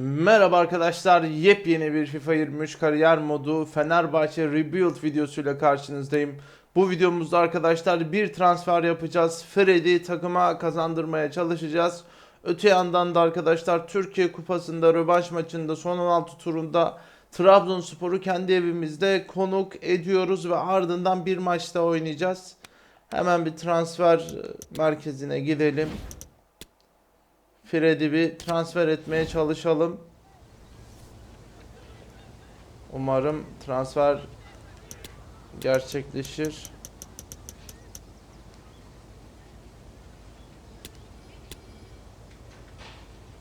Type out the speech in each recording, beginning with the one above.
Merhaba arkadaşlar, yepyeni bir FIFA 23 kariyer modu Fenerbahçe Rebuild videosuyla karşınızdayım. Bu videomuzda arkadaşlar bir transfer yapacağız. Fred'i takıma kazandırmaya çalışacağız. Öte yandan da arkadaşlar Türkiye Kupası'nda rövanş maçında son 16 turunda Trabzonspor'u kendi evimizde konuk ediyoruz ve ardından bir maçta oynayacağız. Hemen bir transfer merkezine gidelim. Fred'i bir transfer etmeye çalışalım. Umarım transfer gerçekleşir.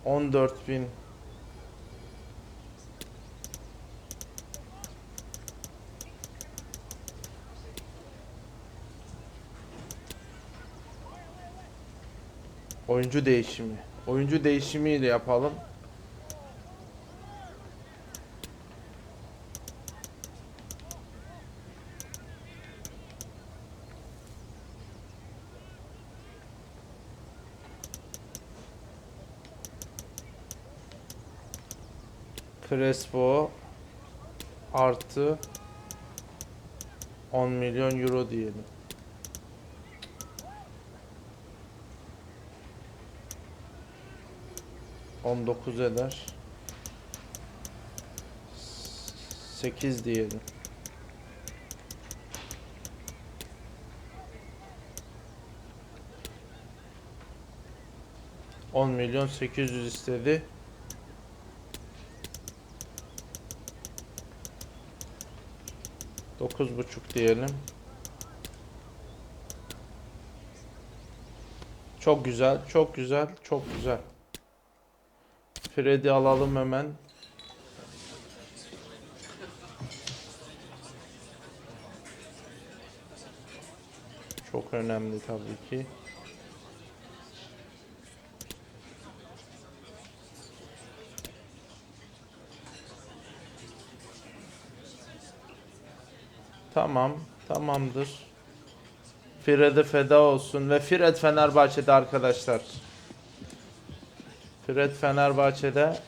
On dört bin. Oyuncu değişimi. Oyuncu değişimiyle yapalım. Crespo artı 10 milyon euro diyelim. On dokuz eder. Sekiz diyelim. On milyon sekiz yüz istedi. Dokuz buçuk diyelim. Çok güzel, çok güzel, çok güzel. Fred'i alalım hemen. Çok önemli tabii ki. Tamam, tamamdır. Fred'e feda olsun ve Fred Fenerbahçe'de arkadaşlar. Fred Fenerbahçe'de.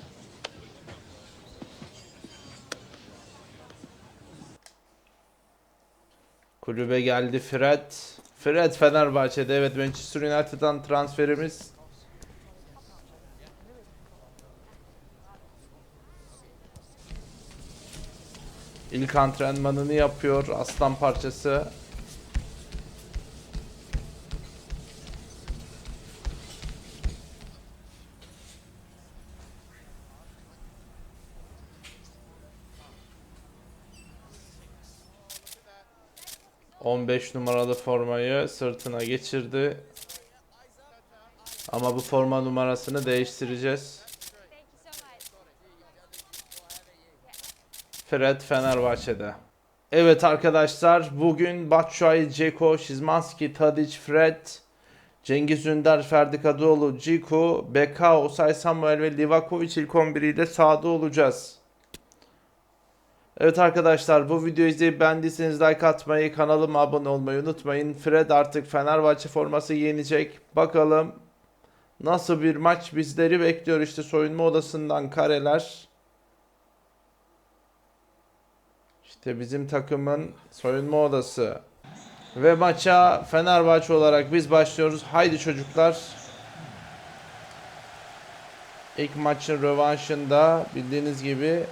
Kulübe geldi Fred. Fred Fenerbahçe'de evet Manchester United'dan transferimiz. İlk antrenmanını yapıyor aslan parçası. ...15 numaralı formayı sırtına geçirdi. Ama bu forma numarasını değiştireceğiz. Fred Fenerbahçe'de. Evet arkadaşlar bugün Batshuayi, Ceko, Şizmanski, Tadic, Fred, Cengiz Ünder, Ferdi Kadıoğlu, Ciku, Beka, Osay Samuel ve Livakovic ilk 11 ile sahada olacağız. Evet arkadaşlar bu videoyu izleyip beğendiyseniz like atmayı, kanalıma abone olmayı unutmayın. Fred artık Fenerbahçe forması giyinecek. Bakalım nasıl bir maç bizleri bekliyor işte soyunma odasından kareler. İşte bizim takımın soyunma odası. Ve maça Fenerbahçe olarak biz başlıyoruz. Haydi çocuklar. İlk maçın rövanşında bildiğiniz gibi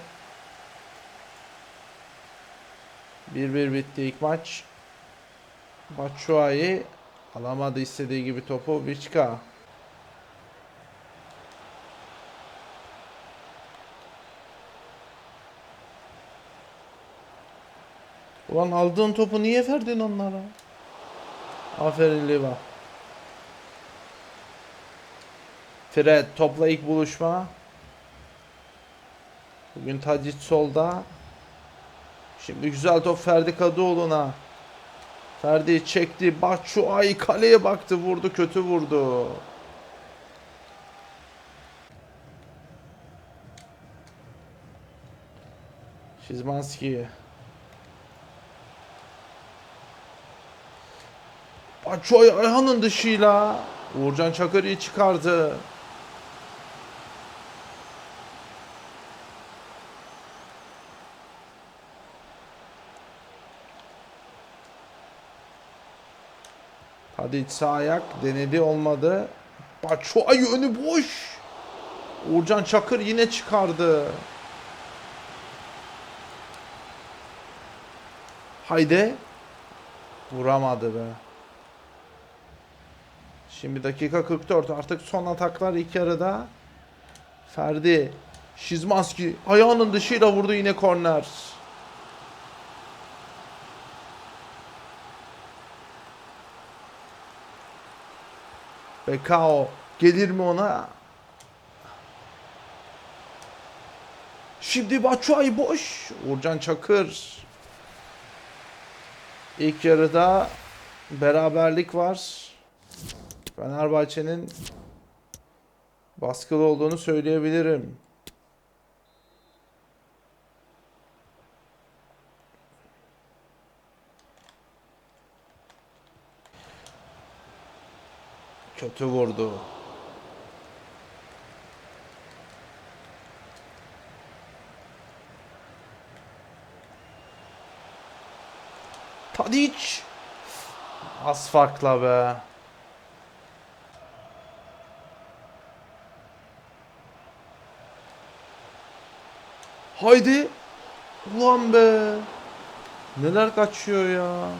1-1 bitti ilk maç. Batshuayi alamadı istediği gibi topu. Vichka. Ulan aldığın topu niye verdin onlara? Aferin Liva. Fred topla ilk buluşma. Bugün Tadic solda. Şimdi güzel top Ferdi Kadıoğlu'na. Ferdi çekti. Batshuayi kaleye baktı. Vurdu. Kötü vurdu. Şizmanski. Batshuayi ayağının dışıyla. Uğurcan Çakır'ı çıkardı. Hadi iç sağ ayak denedi olmadı. Batshuayi önü boş. Uğurcan Çakır yine çıkardı. Haydi. Vuramadı be. Şimdi dakika 44 artık son ataklar ilk yarıda. Ferdi. Şizmanski ayağının dışıyla vurdu yine korner. Bekao gelir mi ona? Şimdi Batshuayi boş. Uğurcan Çakır. İlk yarıda beraberlik var. Fenerbahçe'nin baskılı olduğunu söyleyebilirim. Kötü vurdu. Tadic. Az farkla be. Haydi. Ulan be. Neler kaçıyor ya.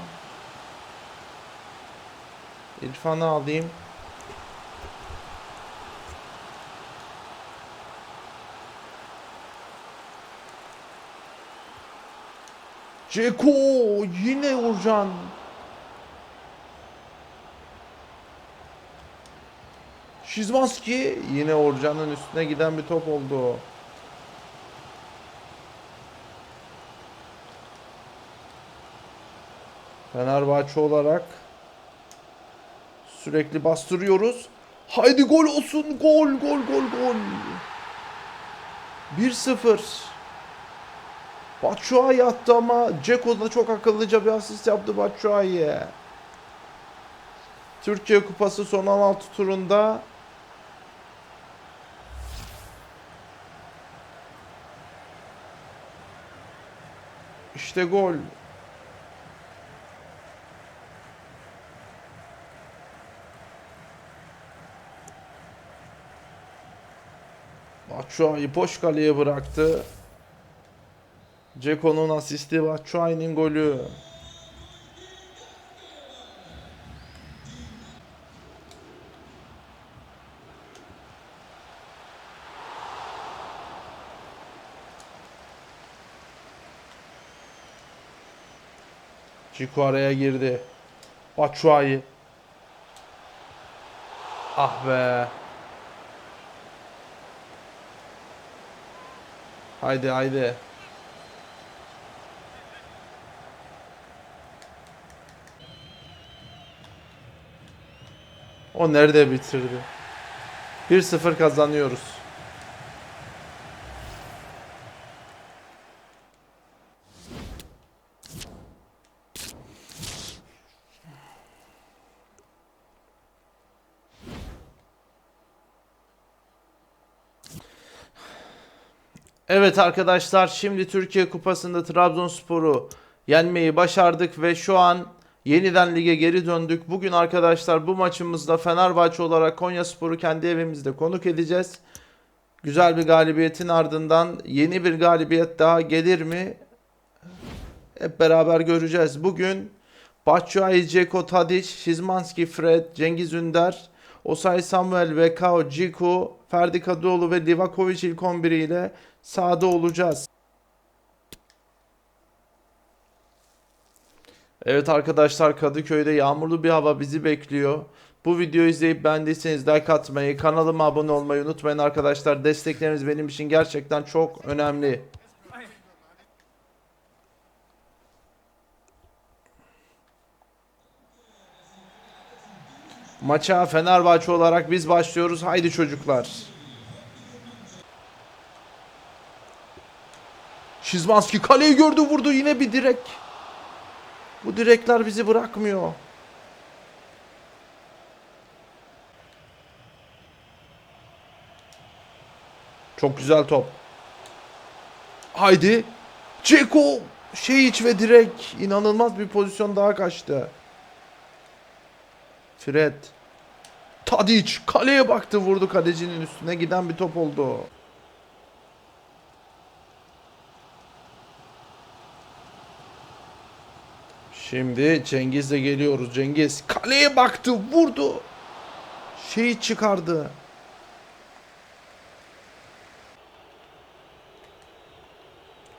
İrfan'ı alayım. Ceko yine Urcan. Şizmanski yine Orcan'ın üstüne giden bir top oldu. Fenerbahçe olarak sürekli bastırıyoruz. Haydi gol olsun. Gol gol gol gol. 1-0. Batshuayi attı ama Ceko da çok akıllıca bir asist yaptı Batshuayi'ye. Türkiye Kupası son 16 turunda İşte gol. Batshuayi boş kaleye bıraktı. Ceko'nun asisti Batshuayi'nin golü. Ciko araya girdi. Batshuayi. Ah be. Haydi haydi. O nerede bitirdi? 1-0 kazanıyoruz. Evet arkadaşlar şimdi Türkiye Kupası'nda Trabzonspor'u yenmeyi başardık ve şu an yeniden lige geri döndük. Bugün arkadaşlar bu maçımızda Fenerbahçe olarak Konyaspor'u kendi evimizde konuk edeceğiz. Güzel bir galibiyetin ardından yeni bir galibiyet daha gelir mi? Hep beraber göreceğiz. Bugün Batshuayi, Ceko, Tadic, Şizmanski, Fred, Cengiz Ünder, Osay Samuel, Vekao, Ciku, Ferdi Kadıoğlu ve Livakovic ilk 11 ile sahada olacağız. Evet arkadaşlar Kadıköy'de yağmurlu bir hava bizi bekliyor. Bu videoyu izleyip beğendiyseniz like atmayı, kanalıma abone olmayı unutmayın arkadaşlar. Destekleriniz benim için gerçekten çok önemli. Maça Fenerbahçe olarak biz başlıyoruz. Haydi çocuklar. Şizmanski kaleyi gördü vurdu yine bir direk. Bu direkler bizi bırakmıyor. Çok güzel top. Haydi. Ceko şey iç ve direk. İnanılmaz bir pozisyon daha kaçtı. Fred. Tadic kaleye baktı vurdu kalecinin üstüne giden bir top oldu. Şimdi Cengiz'le geliyoruz. Cengiz kaleye baktı vurdu. Şeyi çıkardı.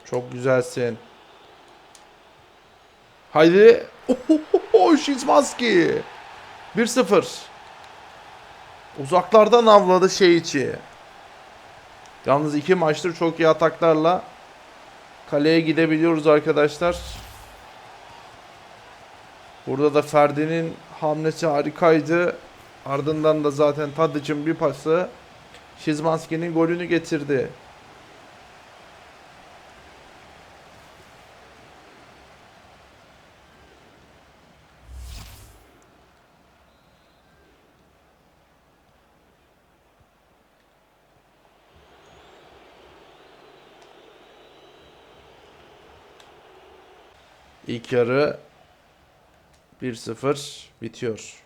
Çok güzelsin. Haydi. Ohohoho, Şizmanski. 1-0. Uzaklardan avladı şey. Yalnız iki maçtır çok iyi ataklarla kaleye gidebiliyoruz arkadaşlar. Burada da Ferdi'nin hamlesi harikaydı. Ardından da zaten Tadic'in bir pası Şizmanski'nin golünü getirdi. İlk yarı 1-0 bitiyor.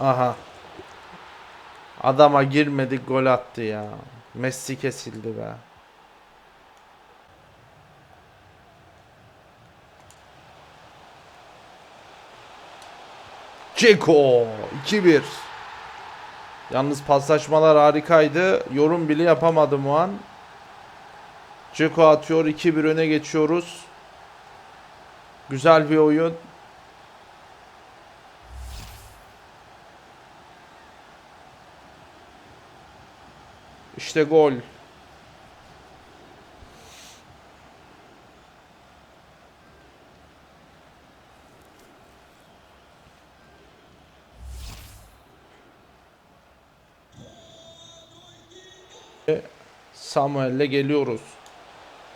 Aha. Adama girmedik gol attı ya. Messi kesildi be. Ceko 2-1. Yalnız paslaşmalar harikaydı. Yorum bile yapamadım o an. Ceko atıyor 2-1 öne geçiyoruz. Güzel bir oyun. İşte gol. Samuel'le geliyoruz.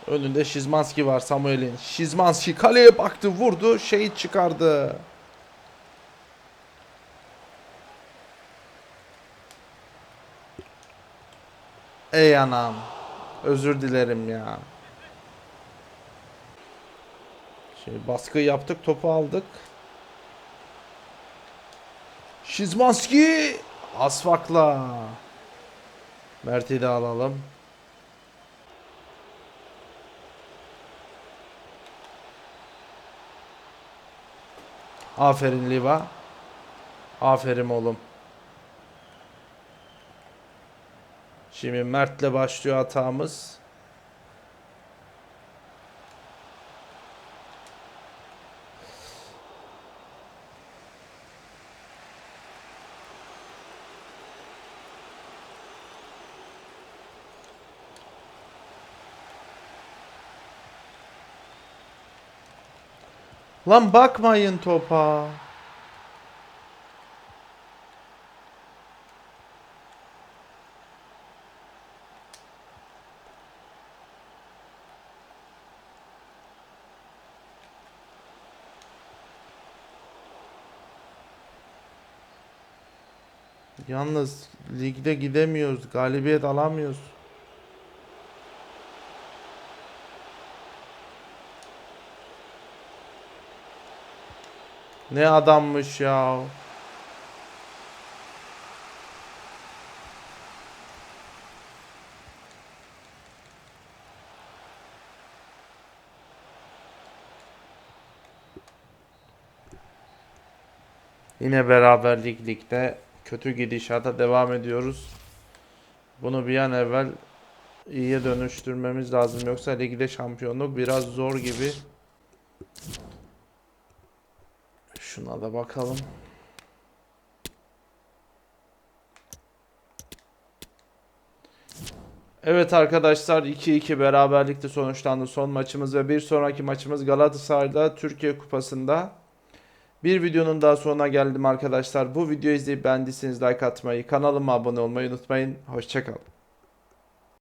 Önünde Şizmanski var Samuel'in. Şizmanski kaleye baktı vurdu şey çıkardı. Ey anam. Özür dilerim ya. Şey baskı yaptık, topu aldık. Şizmanski Asfak'la. Mert'i de alalım. Aferin Liva. Aferin oğlum. Şimdi Mert'le başlıyor hatamız. Lan bakmayın topa. Yalnız ligde gidemiyoruz. Galibiyet alamıyoruz. Ne adammış ya. Yine beraberlik ligde kötü gidişata devam ediyoruz. Bunu bir an evvel iyiye dönüştürmemiz lazım. Yoksa ligde şampiyonluk biraz zor gibi. Şuna da bakalım. Evet arkadaşlar 2-2 beraberlikte sonuçlandı son maçımız ve bir sonraki maçımız Galatasaray'da Türkiye Kupası'nda. Bir videonun daha sonuna geldim arkadaşlar. Bu videoyu izleyip beğendiyseniz like atmayı, kanalıma abone olmayı unutmayın. Hoşçakalın.